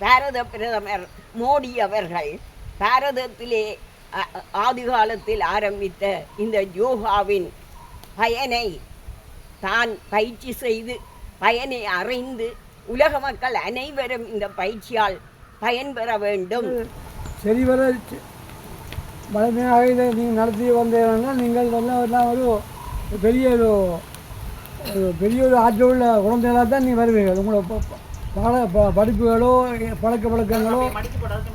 பாரத பிரதமர் மோடி அவர்கள் பாரதத்திலே ஆதிகாலத்தில் ஆதி காலத்தில் ஆரம்பித்த இந்த யோகாவின் பயனை தான் பயிற்சி செய்து பயனை அறிந்து உலக மக்கள் அனைவரும் இந்த பயிற்சியால் பயன்பெற வேண்டும். சரிவர வளமையாக இதை நீங்கள் நடத்தி வந்தீங்கன்னா நீங்கள் எல்லாம் ஒரு பெரிய ஒரு பெரிய ஒரு ஆற்றல் உள்ள குழந்தைகளாக தான் நீங்கள் வருவீர்கள் உங்களை பாட ப- படிப்புகளோ பழக்க வழக்கங்களோ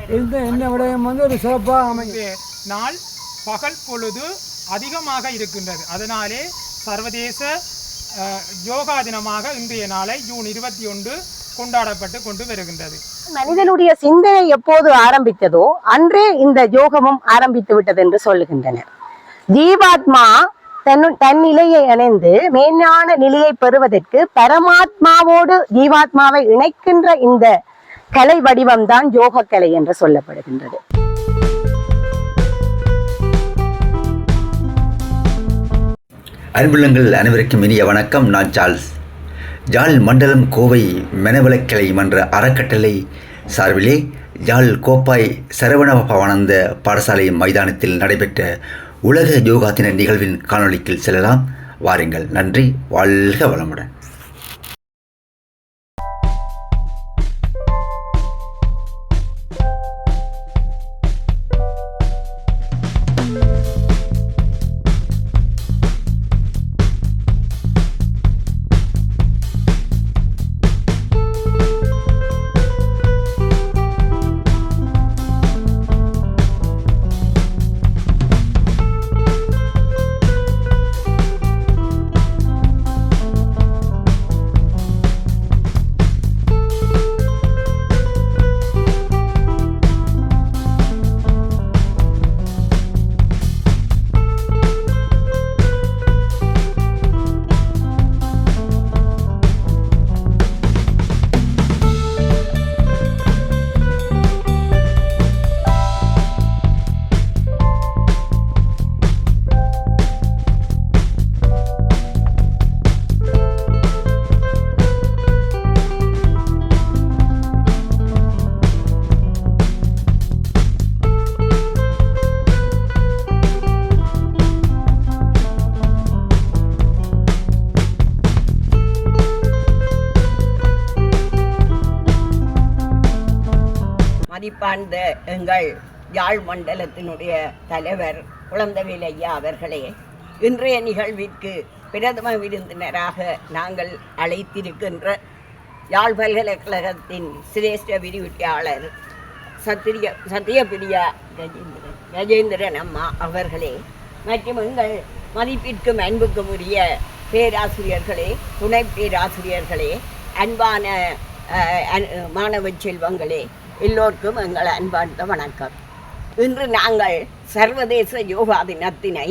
எந்த என்ன விடயம் வந்து ஒரு சிறப்பாக இன்றைய நாள் பகல் பொழுது அதிகமாக இருக்கின்றது. அதனாலே சர்வதேச யோகா தினமாக இன்றைய நாளை ஜூன் இருபத்தி ஒன்று கொண்டாடப்பட்டு கொண்டு வருகின்றது. மனிதனுடைய சிந்தனை எப்போது ஆரம்பித்ததோ அன்றே இந்த யோகமும் ஆரம்பித்து விட்டது என்று சொல்லுகின்றனர். ஜீவாத்மா தன்னு தன் நிலையை அணைந்து மேஞான நிலையை பெறுவதற்கு பரமாத்மாவோடு ஜீவாத்மாவை இணைக்கின்ற இந்த கலை வடிவம்தான் யோக கலை என்று சொல்லப்படுகின்றது. அன்புள்ளங்கள் அனைவருக்கும் இனிய வணக்கம். நான் சார்ல்ஸ். ஜால் மண்டலம் கோவை மெனவளக்கிளை மன்ற அறக்கட்டளை சார்பிலே ஜால் கோப்பாய் சரவண பவானந்த பாடசாலை மைதானத்தில் நடைபெற்ற உலக யோகா தின நிகழ்வின் காணொலிக்கு செல்லலாம். வாருங்கள். நன்றி. வாழ்க வளமுடன். அவர்கள் யாழ் மண்டலத்தினுடைய தலைவர் குழந்தவேல் ஐயா அவர்களே இன்றைய நிகழ்விற்கு பிரதம விருந்தினராக நாங்கள் அழைத்திருக்கின்ற யாழ் பல்கலைக்கழகத்தின் சிரேஷ்ட விரிவுரையாளர் சத்திரிய சத்தியபிரியா கஜேந்திரன் கஜேந்திரன் அம்மா அவர்களே மற்றும் எங்கள் மதிப்பிற்கும் அன்புக்கும் உரிய பேராசிரியர்களே துணை பேராசிரியர்களே அன்பான அஹ், மாணவ செல்வங்களே எல்லோருக்கும் எங்கள் அன்பார்ந்த வணக்கம். இன்று நாங்கள் சர்வதேச யோகா தினத்தினை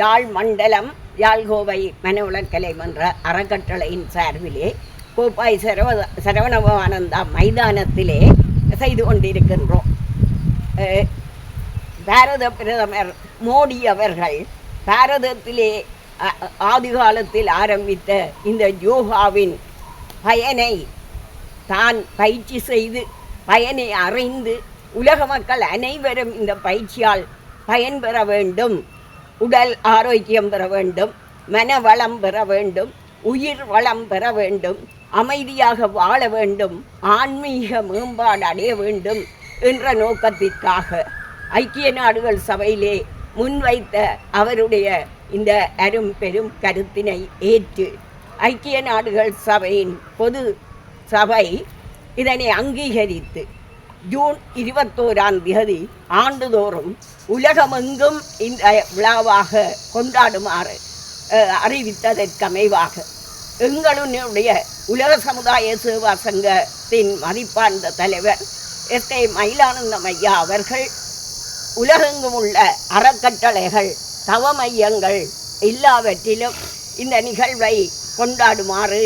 யாழ் மண்டலம் யாழ்கோவை மனவுளக்கலை மன்ற அறக்கட்டளையின் சார்பிலே கோப்பாய் சரவ சரவணபவானந்தா மைதானத்திலே செய்து கொண்டிருக்கின்றோம். பாரத பிரதமர் மோடி அவர்கள் பாரதத்திலே ஆதிகாலத்தில் ஆரம்பித்த இந்த யோகாவின் பயனை தான் பயிற்சி செய்து பயனை அறிந்து உலக மக்கள் அனைவரும் இந்த பயிற்சியால் பயன்பெற வேண்டும். உடல் ஆரோக்கியம் பெற வேண்டும். மன வளம் பெற வேண்டும். உயிர் வளம் பெற வேண்டும். அமைதியாக வாழ வேண்டும். ஆன்மீக மேம்பாடு அடைய வேண்டும் என்ற நோக்கத்திற்காக ஐக்கிய நாடுகள் சபையிலே முன்வைத்த அவருடைய இந்த அரும் பெரும் கருத்தினை ஏற்று ஐக்கிய நாடுகள் சபையின் பொது சபை இதனை அங்கீகரித்து ஜூன் இருபத்தோராம் தேதி ஆண்டுதோறும் உலகமெங்கும் இந்த விழாவாக கொண்டாடுமாறு அறிவித்ததற்கமைவாக எங்களுடைய உலக சமுதாய சேவா சங்கத்தின் மதிப்பார்ந்த தலைவர் எஸ். கே மயிலானந்தம் ஐயா அவர்கள் உலகெங்கும் உள்ள அறக்கட்டளைகள் தவ மையங்கள் எல்லாவற்றிலும் இந்த நிகழ்வை கொண்டாடுமாறு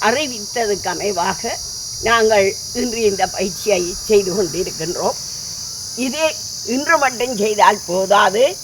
அறிவித்ததுக்கு அமைவாக நாங்கள் இன்று இந்த பயிற்சியை செய்து கொண்டிருக்கின்றோம். இது இன்று மட்டும் செய்தால் போதாது.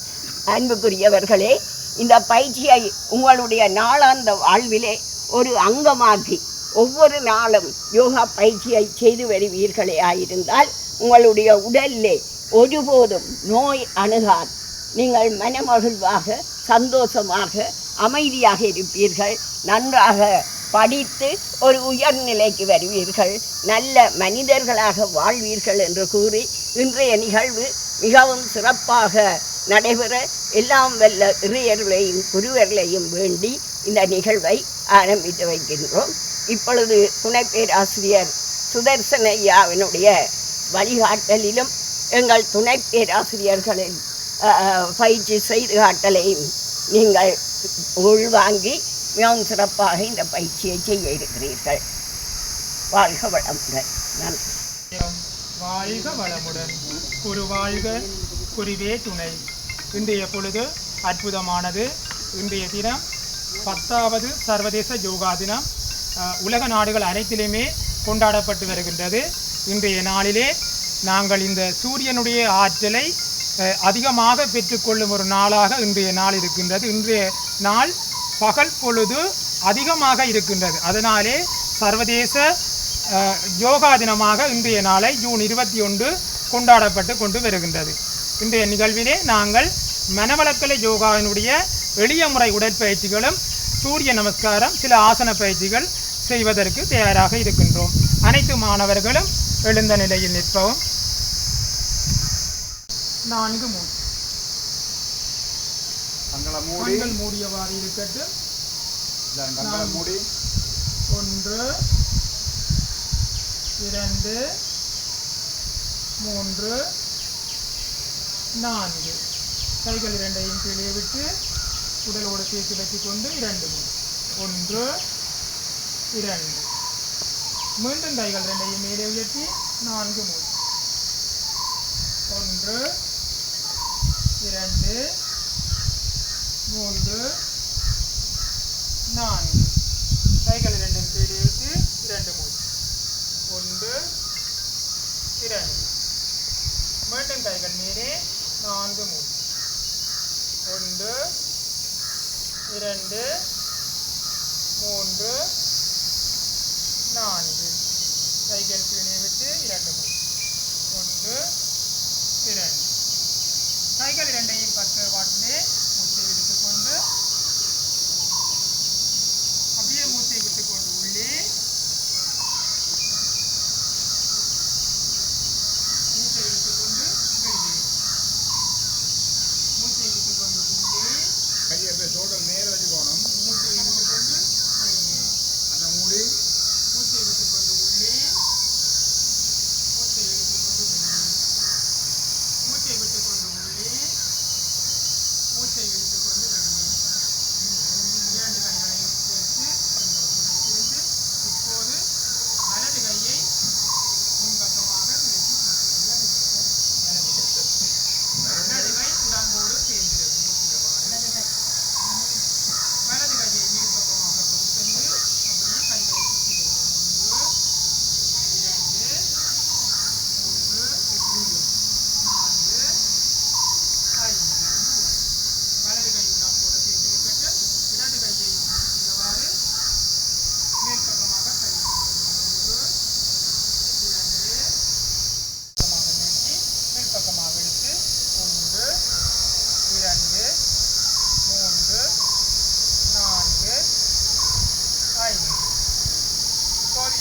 அன்புக்குரியவர்களே இந்த பயிற்சியை உங்களுடைய நாளாந்த வாழ்விலே ஒரு அங்கமாக்கி ஒவ்வொரு நாளும் யோகா பயிற்சியை செய்து வருவீர்களே ஆயிருந்தால் உங்களுடைய உடலிலே ஒருபோதும் நோய் அணுகாது. நீங்கள் மனமகிழ்வாக சந்தோஷமாக அமைதியாக இருப்பீர்கள். நன்றாக படித்து ஒரு உயர்நிலைக்கு வருவீர்கள். நல்ல மனிதர்களாக வாழ்வீர்கள் என்று கூறி இன்றைய நிகழ்வு மிகவும் சிறப்பாக நடைபெற எல்லாம் வல்ல இறையர்களையும் குருவர்களையும் வேண்டி இந்த நிகழ்வை ஆரம்பித்து வைக்கின்றோம். இப்பொழுது துணை பேராசிரியர் சுதர்சன ஐயாவினுடைய வழிகாட்டலிலும் எங்கள் துணை பேராசிரியர்களின் பயிற்சி செய்து காட்டலையும் நீங்கள் உள்வாங்கி மிகவும் சிறப்பாக இந்த பயிற்சியை செய்ய இருக்கிறீர்கள். வாழ்க வளமுடன். நன்றி. வாழ்க வளமுடன். குரு வாழ்க. குருவே துணை. இன்றைய பொழுது அற்புதமானது. இன்றைய தினம் பத்தாவது சர்வதேச யோகா தினம். உலக நாடுகள் அனைத்திலுமே கொண்டாடப்பட்டு வருகின்றது. இன்றைய நாளிலே நாங்கள் இந்த சூரியனுடைய ஆற்றலை அதிகமாக பெற்றுக்கொள்ளும் ஒரு நாளாக இன்றைய நாள் இருக்கின்றது. இன்றைய நாள் பகல் பொழுது அதிகமாக இருக்கின்றது. அதனாலே சர்வதேச யோகா தினமாக இன்றைய நாளை ஜூன் இருபத்தி ஒன்று கொண்டாடப்பட்டு கொண்டு வருகின்றது. இன்றைய நிகழ்விலே நாங்கள் மனவளக்கலை யோகாவினுடைய எளிய முறை உடற்பயிற்சிகளும் சூரிய நமஸ்காரம் சில ஆசன பயிற்சிகள் செய்வதற்கு தயாராக இருக்கின்றோம். அனைத்து மாணவர்களும் எழுந்த நிலையில் நிற்பவும் நான்கு மூன்று. கண்கள் மூடியவாறு இருக்கட்டும். நான்கு. ஒன்று. இரண்டு. மூன்று. நான்கு. கைகள் இரண்டையும் கீழே விட்டு உடலோடு சேர்த்து வைத்துக்கொண்டு இரண்டு மூணு ஒன்று. இரண்டு. மீண்டும் கைகள் ரெண்டையும் மேலே உயர்த்தி நான்கு மூணு ஒன்று. இரண்டு. மூன்று நான்கு. கைகள் இரண்டும் கீழே விட்டு இரண்டு மூணு ஒன்று இரண்டு. மீண்டும் கைகள் மீறி நான்கு மூணு ஒன்று இரண்டு மூன்று நான்கு. கைகள் கீழே விட்டு இரண்டு மூணு ஒன்று இரண்டு. கைகள் இரண்டையும் பத்து வாட்டிலே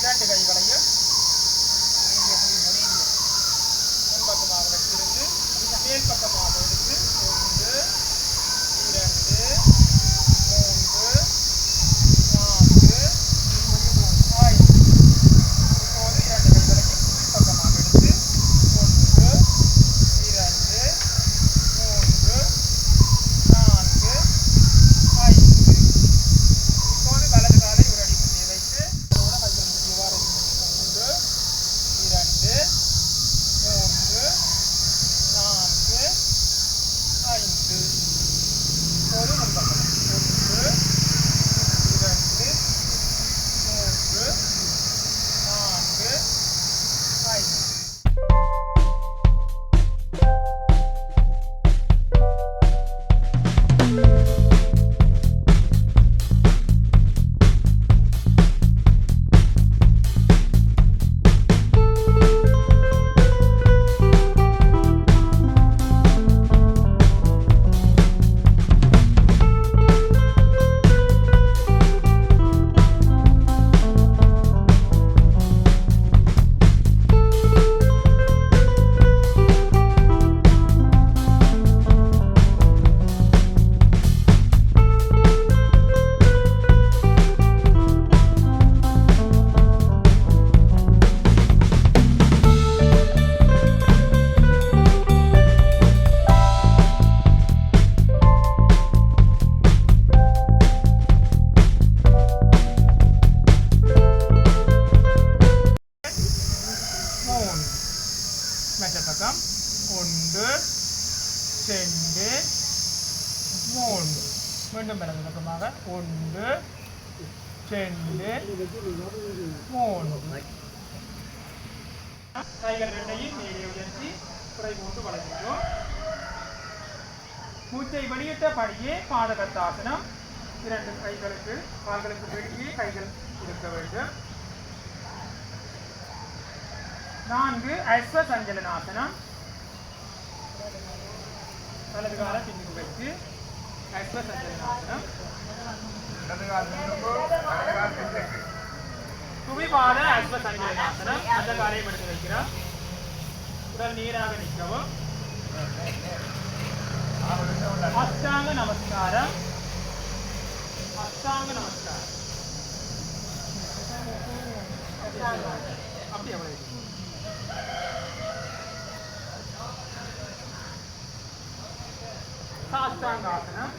grande, நான்கு அஸ்வ சஞ்சலனாசனம். வலது கால பின்னுக்கு வைத்து அஸ்வ சஞ்சலனாசனம். குவிபாத அஸ்வ சஞ்சலனாசனம். அந்த காலையும் எடுத்து வைக்கிறோம் உடல் நீராக நிற்கவும். அஷ்டாங்க நமஸ்காரம். அஷ்டாங்க நமஸ்காரம். அப்படி எவ்வளவு சாஷ்டாங்காசனம்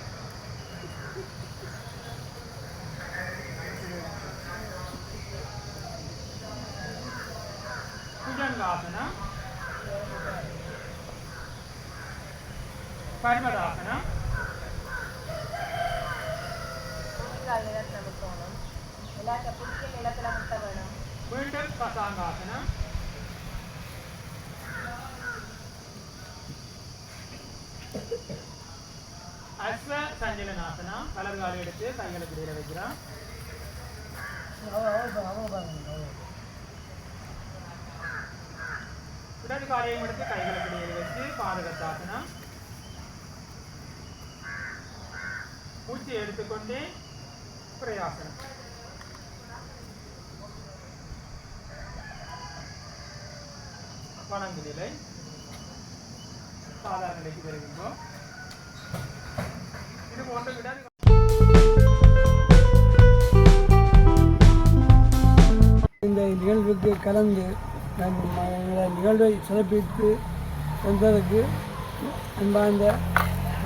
புஜங்காசனம் பர்வதாசனம் மீண்டும் பசாங்காசனம் அஸ்வ சஞ்சலனாசனம் எடுத்து கைகளுக்கு இடையில வைக்கிறான். இடது காலையும் எடுத்து கைகளுக்கு இடையில வச்சு பாதுகாத்தாசனம் மூச்சு எடுத்துக்கொண்டே பிரயாசனம். வணங்கு நிலை. சாதாரண நிலைக்கு வருகின்றோம். இது போன்ற விட நிகழ்வுக்கு கலந்து நம் எங்களை நிகழ்வை சிறப்பித்து வந்ததற்கு அன்பார்ந்த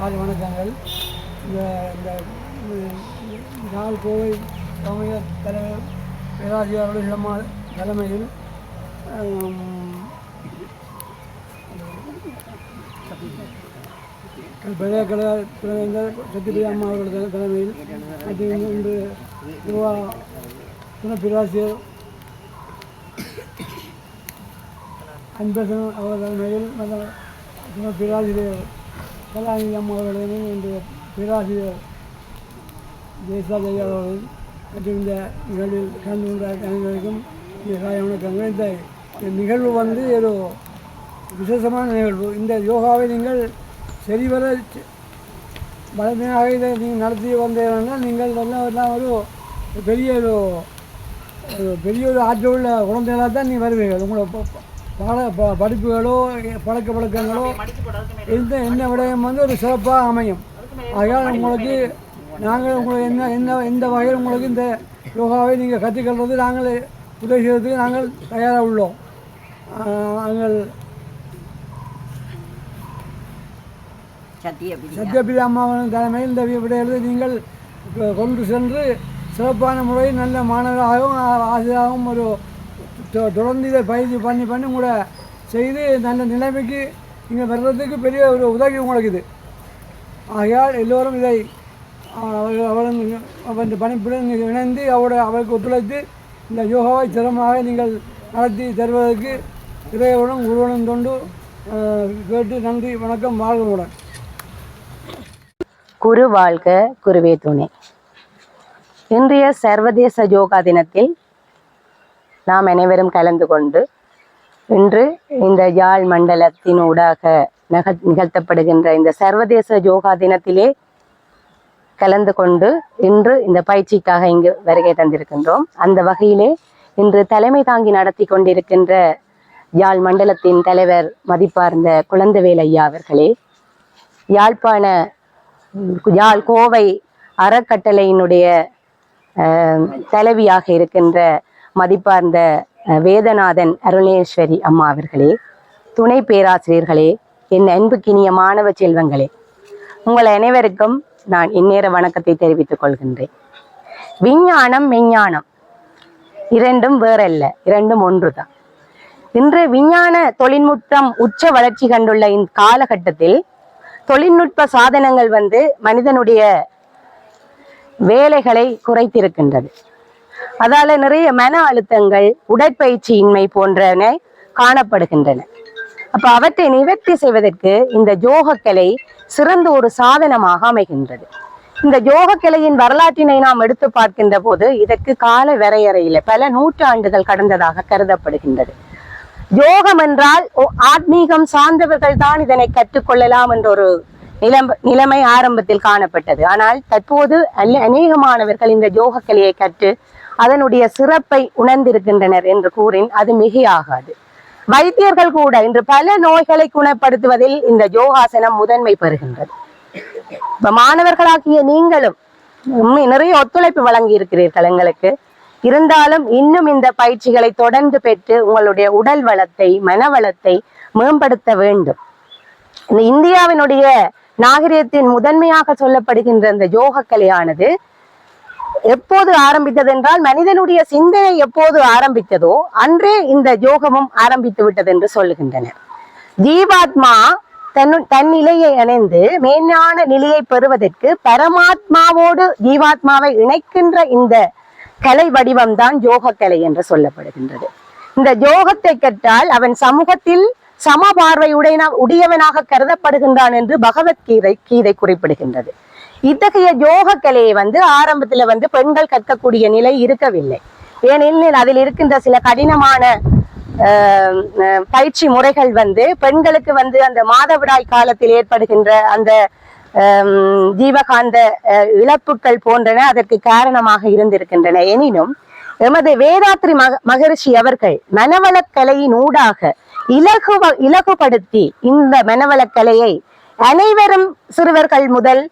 ஆள் வணக்கங்கள். இந்த இந்த நாள் கோவை சமய தலைவர் பேராசிரியர் அருள்மா தலைமையில் ஆம், பழைய துணைவேந்தர் சத்யபிரி அம்மா அவர்கள் தலைமையில் மற்றும் இன்று திருவா துணை பேராசிரியர் அன்பசன் அவர்கள் தலைமையில் மற்றும் பேராசிரியர் கலாநிதி அம்மா அவர்களுடன் இன்று பேராசிரியர் ஜெயசால் ஐயா அவர்கள் மற்றும் இந்த நிகழ்வில் கலந்து கொண்ட அனைவருக்கும் இந்த காலை வணக்கங்கள் இந்த நிகழ்வு வந்து ஒரு விசேஷமான நிகழ்வு. இந்த யோகாவை நீங்கள் சரிவர வளமையாக இதை நீங்கள் நடத்தி வந்தீங்கன்னா நீங்கள் எல்லாம் எல்லாம் ஒரு பெரிய ஒரு பெரிய ஒரு ஆற்றல் உள்ள குழந்தைகளாக தான் நீ வருவீர்கள். உங்களை பாட ப- படிப்புகளோ பழக்க வழக்கங்களோ எந்த என்ன விடயம் வந்து ஒரு சிறப்பாக அமையும். ஆகையால் உங்களுக்கு நாங்கள் உங்களுக்கு என்ன என்ன எந்த வகையில் உங்களுக்கு இந்த யோகாவை நீங்கள் கற்றுக்கொள்வது நாங்கள் உதவி செய்வதற்கு நாங்கள் தயாராக உள்ளோம். நாங்கள் சத்யபிரி அம்மாவின் தலைமையில் இந்த விடையிலிருந்து நீங்கள் கொண்டு சென்று சிறப்பான முறையில் நல்ல மாணவராகவும் ஆசிரியராகவும் ஒரு தொடர்ந்து இதை பயிற்சி பண்ணி பண்ணி உங்களை செய்து நல்ல நிலைமைக்கு இங்கே வர்றதுக்கு பெரிய ஒரு உதவி உங்களுக்கு இது. ஆகையால் எல்லோரும் இதை அவர்கள் அவளும் பணிப்புடன் இணைந்து அவளை அவளுக்கு ஒத்துழைத்து இந்த யோகாவை சிரமமாக நீங்கள் நடத்தி தருவதற்கு இறைவனும் குருவனும் தொண்டு கேட்டு நன்றி வணக்கம் வாழ்வுடன் குரு வாழ்க குருவே துணை. இன்றைய சர்வதேச யோகா தினத்தில் நாம் அனைவரும் கலந்து கொண்டு இன்று இந்த யாழ் மண்டலத்தின் ஊடாக நகழ் நிகழ்த்தப்படுகின்ற இந்த சர்வதேச யோகா தினத்திலே கலந்து கொண்டு இன்று இந்த பயிற்சிக்காக இங்கு வருகை தந்திருக்கின்றோம். அந்த வகையிலே இன்று தலைமை தாங்கி நடத்தி கொண்டிருக்கின்ற யாழ் மண்டலத்தின் தலைவர் மதிப்பார்ந்த குழந்தைவேல் ஐயா அவர்களே யாழ்ப்பாண யாழ் கோவை அறக்கட்டளையினுடைய தலைவியாக இருக்கின்ற மதிப்பார்ந்த வேதநாதன் அருணேஸ்வரி அம்மா அவர்களே துணை பேராசிரியர்களே என் அன்புக்கினிய மாணவ செல்வங்களே உங்கள் அனைவருக்கும் நான் இந்நேர வணக்கத்தை தெரிவித்துக் கொள்கின்றேன். விஞ்ஞானம் மெஞ்ஞானம் இரண்டும் வேறல்ல இரண்டும் ஒன்றுதான். இன்று விஞ்ஞான தொழில்நுட்பம் உச்ச வளர்ச்சி கண்டுள்ள இந்த காலகட்டத்தில் தொழில்நுட்ப சாதனங்கள் வந்து மனிதனுடைய வேலைகளை குறைத்திருக்கின்றது. அதால நிறைய மன அழுத்தங்கள் உடற்பயிற்சியின்மை போன்றன காணப்படுகின்றன. அப்ப அவற்றை நிவர்த்தி செய்வதற்கு இந்த யோகக்கலை சிறந்த ஒரு சாதனமாக அமைகின்றது. இந்த யோகக்கலையின் வரலாற்றினை நாம் எடுத்து பார்க்கின்ற போது இதற்கு கால வரையறையில பல நூற்றாண்டுகள் கடந்ததாக கருதப்படுகின்றது. யோகம் என்றால் ஆத்மீகம் சார்ந்தவர்கள் தான் இதனை கற்றுக்கொள்ளலாம் என்ற ஒரு நிலம் நிலைமை ஆரம்பத்தில் காணப்பட்டது. ஆனால் தற்போது அல்ல அநேகமானவர்கள் இந்த யோக கலையை கற்று அதனுடைய சிறப்பை உணர்ந்திருக்கின்றனர் என்று கூறின் அது மிகையாகாது. வைத்தியர்கள் கூட இன்று பல நோய்களை குணப்படுத்துவதில் இந்த யோகாசனம் முதன்மை பெறுகின்றது. இப்ப மாணவர்களாகிய நீங்களும் நிறைய ஒத்துழைப்பு வழங்கி இருக்கிறீர்கள் எங்களுக்கு. இருந்தாலும் இன்னும் இந்த பயிற்சிகளை தொடர்ந்து பெற்று உங்களுடைய உடல் வளத்தை மன வளத்தை மேம்படுத்த வேண்டும். இந்த இந்தியாவினுடைய நாகரிகத்தின் முதன்மையாக சொல்லப்படுகின்ற இந்த யோக கலையானது எப்போது ஆரம்பித்தது என்றால் மனிதனுடைய சிந்தனை எப்போது ஆரம்பித்ததோ அன்றே இந்த யோகமும் ஆரம்பித்து விட்டது என்று சொல்லுகின்றனர். ஜீவாத்மா தன்னு தன் நிலையை அணைந்து மேன்மையான நிலையை பெறுவதற்கு பரமாத்மாவோடு ஜீவாத்மாவை இணைக்கின்ற இந்த கலை வடிவம்தான் யோக கலை என்று சொல்லப்படுகின்றது. இந்த யோகத்தை கற்றால் அவன் சமூகத்தில் சம பார்வையுடைய உடையவனாக கருதப்படுகின்றான் என்று பகவத்கீதை கீதை குறிப்பிடுகின்றது. இத்தகைய யோக கலையை வந்து ஆரம்பத்துல வந்து பெண்கள் கற்கக்கூடிய நிலை இருக்கவில்லை. ஏனெனில் அதில் இருக்கின்ற சில கடினமான பயிற்சி முறைகள் வந்து பெண்களுக்கு வந்து அந்த மாதவிடாய் காலத்தில் ஏற்படுகின்ற அந்த ஜீவகாந்த இழப்புகள் போன்றன அதற்கு காரணமாக இருந்திருக்கின்றன. எனினும் எமது வேதாத்ரி மக மகரிஷி அவர்கள் மனவளக்கலையின் ஊடாக இலகுவ இலகுபடுத்தி இந்த மனவளக்கலையை அனைவரும் சிறுவர்கள் முதல்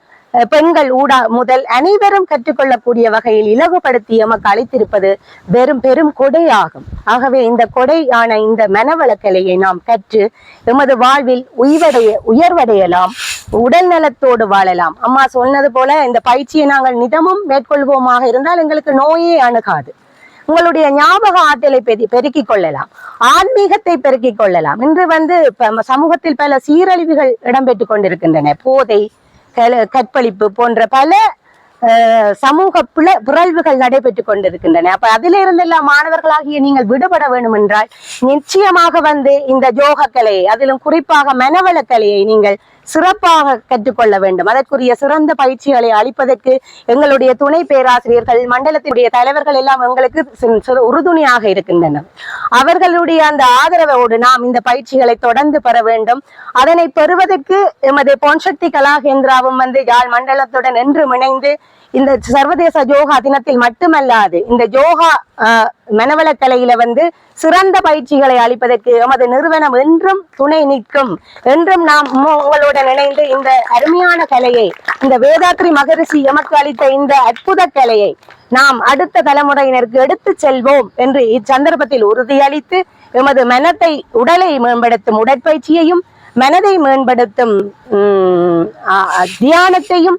பெண்கள் ஊடா முதல் அனைவரும் கற்றுக்கொள்ளக்கூடிய வகையில் இலகுபடுத்தி எமக்கு அளித்திருப்பது வெறும் பெரும் கொடையாகும். ஆகவே இந்த கொடையான இந்த மனவளக்கலையை நாம் கற்று எமது வாழ்வில் உய்வடைய உயர்வடையலாம். உடல் நலத்தோடு வாழலாம். அம்மா சொன்னது போல இந்த பயிற்சியை நாங்கள் நிதமும் மேற்கொள்வோமாக இருந்தால் எங்களுக்கு நோயே அணுகாது. உங்களுடைய ஞாபக ஆற்றலை பெரு பெருக்கிக் கொள்ளலாம். ஆன்மீகத்தை பெருக்கிக் கொள்ளலாம். இன்று வந்து நம்ம சமூகத்தில் பல சீரழிவுகள் இடம்பெற்றுக் கொண்டிருக்கின்றன. போதை கற்பழிப்பு போன்ற பல அஹ், சமூக பிள பிறழ்வுகள் நடைபெற்றுக் கொண்டிருக்கின்றன. அப்ப அதிலிருந்தெல்லாம் மாணவர்களாகிய நீங்கள் விடுபட வேண்டும் என்றால் நிச்சயமாக வந்து இந்த யோக கலையை அதிலும் குறிப்பாக மனவள கலையை நீங்கள் சிறப்பாக கற்றுக்கொள்ள வேண்டும். அதற்குரிய சிறந்த பயிற்சிகளை அளிப்பதற்கு எங்களுடைய துணை பேராசிரியர்கள் மண்டலத்தினுடைய தலைவர்கள் எல்லாம் எங்களுக்கு உறுதுணையாக இருக்கின்றனர். அவர்களுடைய அந்த ஆதரவோடு நாம் இந்த பயிற்சிகளை தொடர்ந்து பெற வேண்டும். அதனை பெறுவதற்கு எமது பொன்சக்தி கலாகேந்திராவும் வந்து யாழ் மண்டலத்துடன் என்றும் இணைந்து இந்த சர்வதேச யோகா தினத்தில் மட்டுமல்லாது இந்த யோகா ஆஹ், மனவளக்கலையில வந்து சிறந்த பயிற்சிகளை அளிப்பதற்கு எமது நிறுவனம் என்றும் துணை நிற்கும். என்றும் நாம் உங்களுடன் இணைந்து இந்த அருமையான கலையை இந்த வேதாத்ரி மகரிஷி எமக்கு அளித்த இந்த அற்புத கலையை நாம் அடுத்த தலைமுறையினருக்கு எடுத்து செல்வோம் என்று இச்சந்தர்ப்பத்தில் உறுதியளித்து எமது மனத்தை உடலை மேம்படுத்தும் உடற்பயிற்சியையும் மனதை மேம்படுத்தும் உம், தியானத்தையும்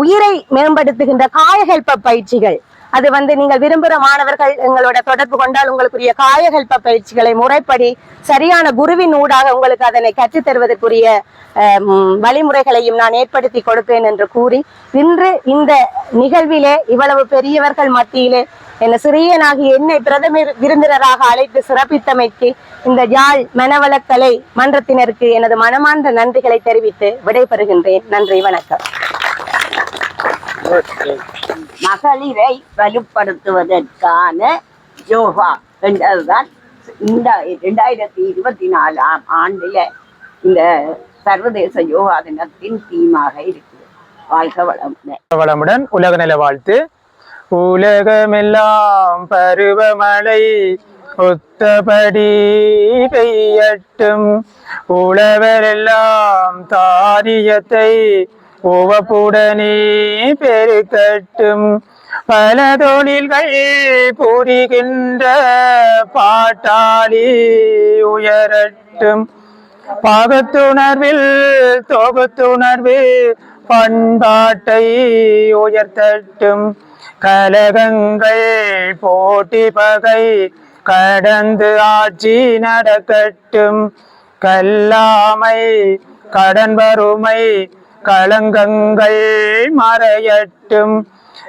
உயிரை மேம்படுத்துகின்ற காயகல்ப பயிற்சிகள். அது வந்து நீங்கள் விரும்புகிற மாணவர்கள் எங்களோட தொடர்பு கொண்டால் உங்களுக்குரிய காயகல்ப பயிற்சிகளை முறைப்படி சரியான குருவின் ஊடாக உங்களுக்கு அதனை கற்றுத் தருவதற்குரிய வழிமுறைகளையும் நான் ஏற்படுத்தி கொடுப்பேன் என்று கூறி இன்று இந்த நிகழ்விலே இவ்வளவு பெரியவர்கள் மத்தியிலே என்ன சிறியனாகி என்னை பிரதம விருந்தினராக அழைத்து சிறப்பித்தமைக்கு இந்த யாழ் மனவளக்கலை மன்றத்தினருக்கு எனது மனமார்ந்த நன்றிகளை தெரிவித்து விடைபெறுகின்றேன். நன்றி வணக்கம். மகளிரை வலுப்படுத்துவதற்கான யோகா என்றதுதான் இந்த இரண்டாயிரத்தி இருபத்தி நாலாம் ஆண்டில் இந்த சர்வதேச யோகா தினத்தின் தீமாக இருக்குது. வாழ்க வளமுடன். வளமுடன். உலக நல வாழ்த்து. உலகமெல்லாம் பருவமழை ஒத்தபடி பெய்யட்டும். உழவரெல்லாம் தானியத்தை உவப்புடனே பெருக்கட்டும். பல தொழில்கள் புரிகின்ற பாட்டாளி உயரட்டும். பாகத்துணர்வில் தொகுத்துணர்வில் பண்பாட்டை உயர்த்தட்டும். கலகங்கள் போட்டி பகை கடந்து ஆட்சி நடக்கட்டும். கல்லாமை கடன் வறுமை களங்கங்கள் மறையட்டும்.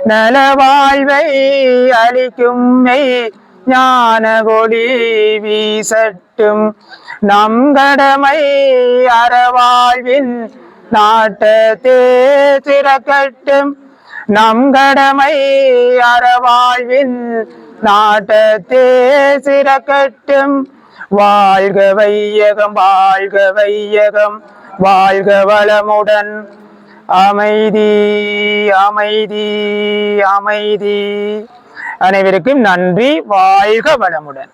நலவாழ்வை அளிக்கும் மெய் ஞான கொடி வீசட்டும். நம் கடமை அறவாழ்வின் நாட்டத்தே திறக்கட்டும். நம் கடமை அறவாழ்வின் நாட்டத்தே சிறக்கட்டும் வாழ்க வையகம் வாழ்க வையகம். வாழ்க வளமுடன். அமைதி அமைதி அமைதி. அனைவருக்கும் நன்றி. வாழ்க வளமுடன்.